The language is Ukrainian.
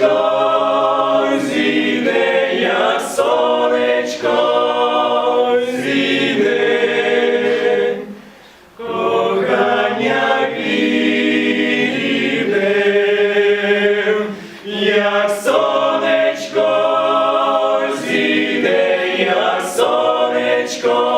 сонечко, зійде, як сонечко, зійде, кохання як сонечко, зійде, як сонечко.